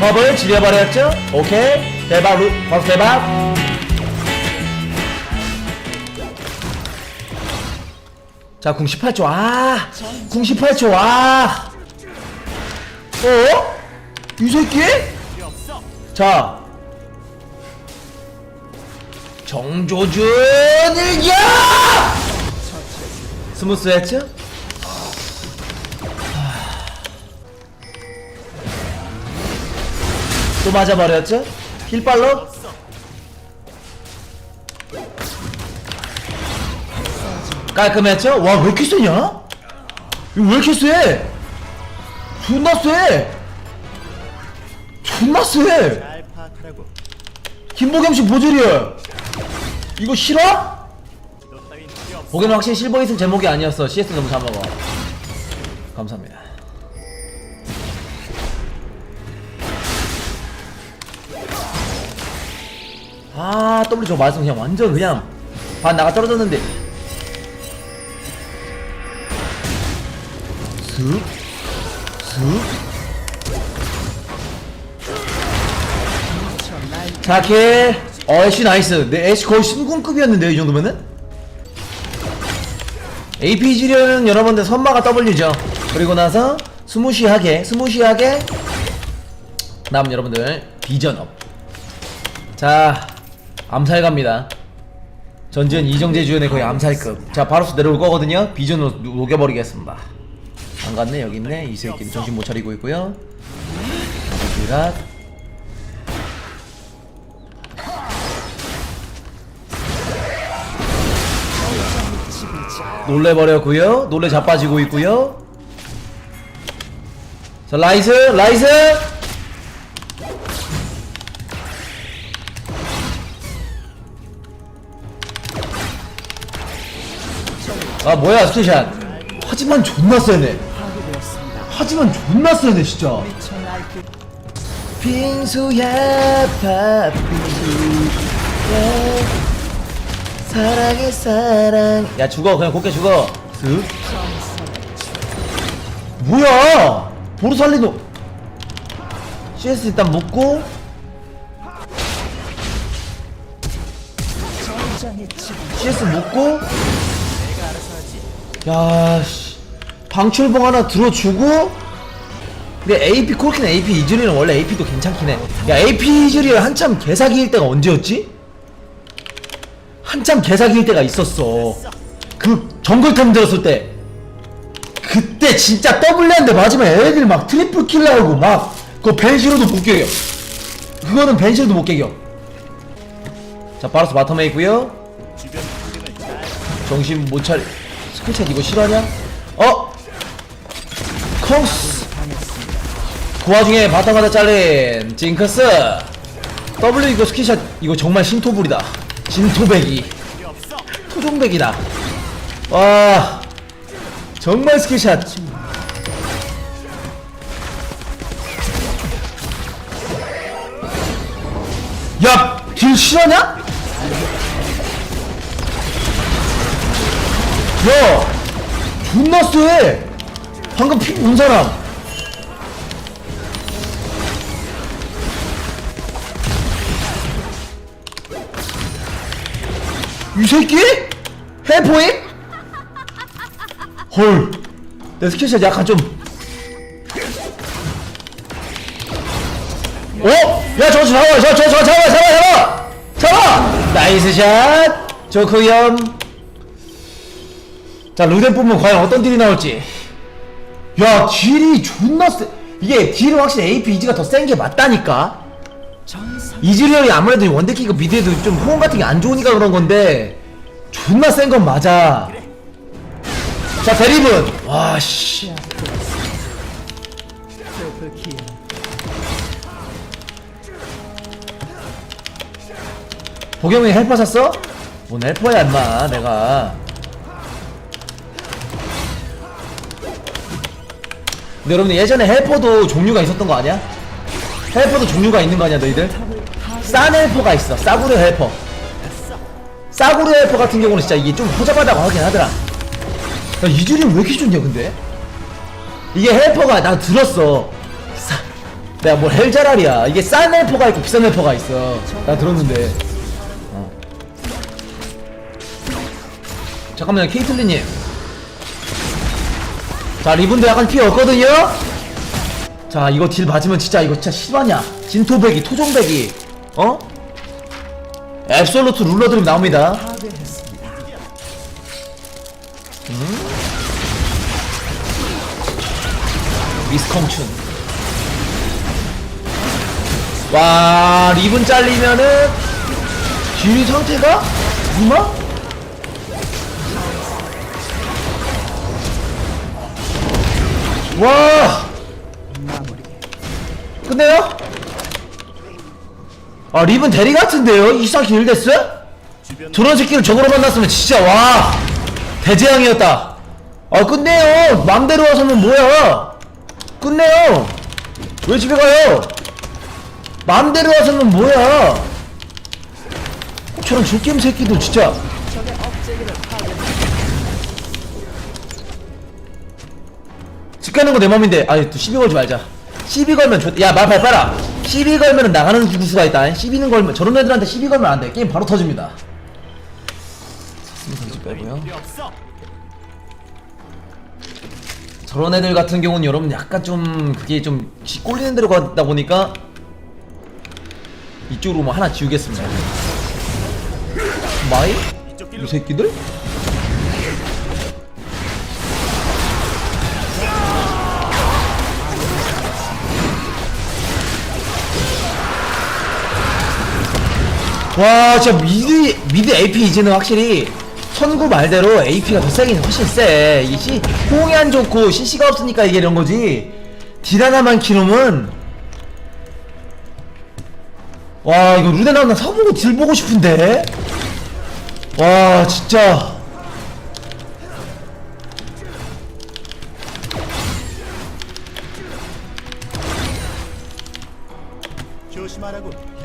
법을 지려버렸죠? 오케이 대박 루 버스 대박 자 궁 18초 아 궁 18초 아 어? 이 새끼? 자 정조준 일격 스무스 했죠? 또 맞아버렸죠? 힐빨로? 깔끔했죠? 와 왜 이렇게 세냐? 이거 왜 이렇게 세? 존나 세! 존나 세! 잘 파악하라고. 김보겸 씨 보조리얼 이거 싫어? 보겸은 확실히 실버 있을 제목이 아니었어 CS 너무 잘 먹어 감사합니다 아 W 저 말씀 그냥 완전 그냥 반 나가 떨어졌는데. 슥 슥. 자케 어 애쉬 나이스. 내 애쉬 거의 신군급이었는데요 이 정도면은? APG려는 여러분들 선마가 W죠. 그리고 나서 스무시하게 스무시하게. 다음 여러분들 비전업. 자 암살 갑니다. 전지현 이정재 주연의 거의 암살급. 자 바로스 내려올 거거든요. 비전으로 녹- 녹여버리겠습니다. 안 갔네 여기 있네. 이 새끼는 정신 못 차리고 있고요. 드랍 놀래버렸고요. 놀래 자빠지고 있고요. 자 라이스 라이스 아 뭐야 스테이션 하지만 존나 세네. 하지만 존나 세네 진짜. 빙수야 팥빙수야 사랑해 사랑. 야 죽어. 그냥 곱게 죽어. 슥. 뭐야? 보르살리노 CS 일단 묶고. CS 묶고 야씨. 방출봉 하나 들어주고? 근데 AP 코르키는 AP 이즈리는 원래 AP도 괜찮긴 해야 AP 이즈리를 한참 개사기일 때가 언제였지? 한참 개사기일 때가 있었어. 그 정글템 들었을 때. 그때 진짜 더블랜드 맞으면 애들 막 트리플 킬 나오고 막 그거 벤시로도 못 깨겨. 그거는 벤시로도 못 깨겨. 자 바로스 바텀에 잘 정신 못 차리 스크챗 이거 실화냐? 어? 콩스 그 와중에 바탕하다 잘린 징크스 W 이거 스키샷 이거 정말 신토불이다 없어. 토종배기다 와 정말 스키샷 야! 길 실화냐? 야! 존나 쎄! 방금 픽온 사람! 이 새끼? 해포임? 헐. 내 스킬샷 약간 좀. 어? 야, 저거 잡아, 저, 저, 저, 잡아, 잡아, 잡아! 잡아! 나이스 샷! 조크염. 자, 루덴 뽑으면 과연 어떤 딜이 나올지. 야, 딜이 존나 세. 이게 딜은 확실히 AP 이지가 더 센 게 맞다니까? 이즈리얼이 아무래도 원데키가 미드에도 좀 호응 같은 게 안 좋으니까 그런 건데 존나 센 건 맞아. 자 대리분 와씨 보경이 헬퍼 샀어? 뭔 헬퍼야 임마 내가 근데 여러분 예전에 헬퍼도 종류가 있었던 거 아니야? 헬퍼도 종류가 있는 거 아니야 너희들? 싼 헬퍼가 있어 싸구려 헬퍼 싸구려 헬퍼 같은 경우는 진짜 이게 좀 허접하다고 하긴 하더라 야 이즈리얼 왜 이렇게 좋냐 근데? 이게 헬퍼가 나 들었어 싸 내가 뭐 헬자랄이야 이게 싼 헬퍼가 있고 비싼 헬퍼가 있어 나 들었는데 어. 잠깐만요 케이틀리님 자 리본도 약간 피해 없거든요? 자 이거 딜 맞으면 진짜 이거 진짜 실화냐? 진토배기 토종배기 어? 앱솔루트 룰러들이 나옵니다. 미스컴춘. 와 리븐 잘리면은 길 상태가? 이마? 와! 끝내요? 아 리븐 대리 같은데요? 이상 길 됐어? 주변 저런 새끼를 저거로 만났으면 진짜 와! 대재앙이었다. 아 끝내요. 맘대로 와서는 뭐야? 끝내요. 왜 집에 가요? 맘대로 와서는 뭐야? 저런 줄게임 새끼도 진짜 집 가는 거 내 맘인데 아니 또 시비 걸지 말자 시비 걸면 좋... 야 말팔 빨아 시비 걸면 나가는 구수가 있다 시비는 걸면 저런 애들한테 시비 걸면 안돼 게임 바로 터집니다 지 빼고요. 저런 애들 같은 경우는 여러분 약간 좀 그게 좀 지- 꼴리는 데로 가다 보니까 이쪽으로 뭐 하나 지우겠습니다 마이? 이 새끼들? 와 진짜 미드 미드 AP 이제는 확실히 천구 말대로 AP가 더 세긴 훨씬 세. 이게 시, 호응이 안 좋고 CC가 없으니까 이게 이런 거지. 딜 하나만 키우면 와 이거 루데 나 나 사보고 딜 보고 싶은데. 와 진짜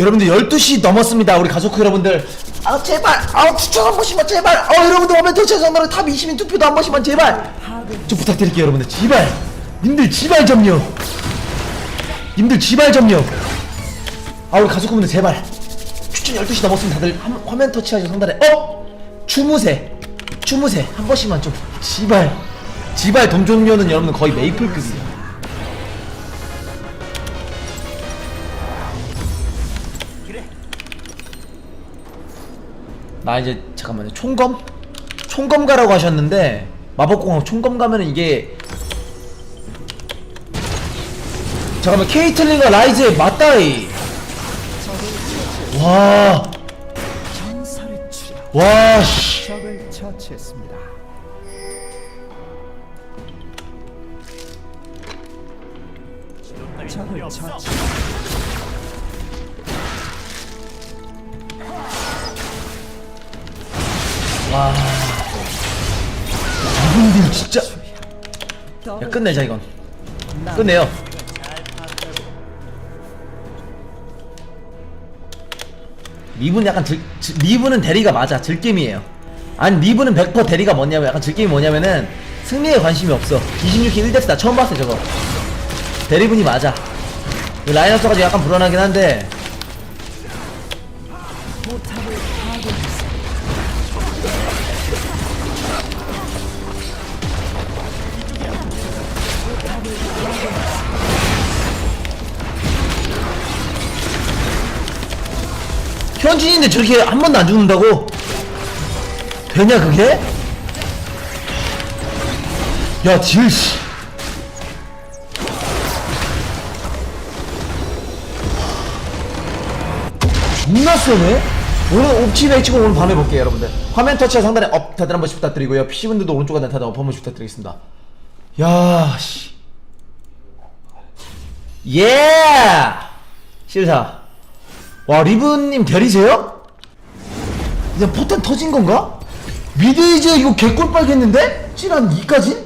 여러분들 12시 넘었습니다 우리 가족 여러분들. 아 제발. 아 추천 한 번씩만 제발. 어 여러분들 오면 정말로 탑 20인 투표도 한 번씩만 제발. 좀 부탁드릴게요 여러분들. 제발. 님들 제발 점요 님들 제발 점요 아 우리 가족분들 제발. 추천 12시 넘었으면 다들 한, 화면 터치하셔서 상단에. 어? 주무세. 주무세. 한 번씩만 좀. 제발. 제발 동종료는 여러분들 거의 메이플급이에요 나 이제 잠깐만요 총검? 총검 가라고 하셨는데 마법공학 총검 가면은 이게 잠깐만 케이틀린과 라이즈의 맞다이 와 전설의 추락 와, 씨. 적을 처치 와. 이분들 진짜. 야, 끝내자, 이건. 끝내요. 리브는 약간 들, 질- 리브는 대리가 맞아. 들게임이에요. 아니, 리브는 100% 대리가 뭐냐면, 약간 들게임이 뭐냐면은, 승리에 관심이 없어. 26킬 1대스 나 처음 봤어, 저거. 대리분이 맞아. 이 라인업 써가지고 약간 불안하긴 한데, 현진인데 저렇게 한 번도 안 죽는다고? 되냐, 그게? 야, 딜, 씨. 존나 쏘네? 오늘 옵치 매치고 오늘 밤에 볼게요, 여러분들. 화면 터치와 상단에 업 다들 한 번씩 부탁드리고요. PC분들도 오른쪽 하단 다들 업한 번씩 부탁드리겠습니다. 야, 씨. 예! 실사. 와, 리브님 대리세요? 이제 포탄 터진 건가? 미드 이제 이거 개꿀 빨겠는데? 찌란 2까지?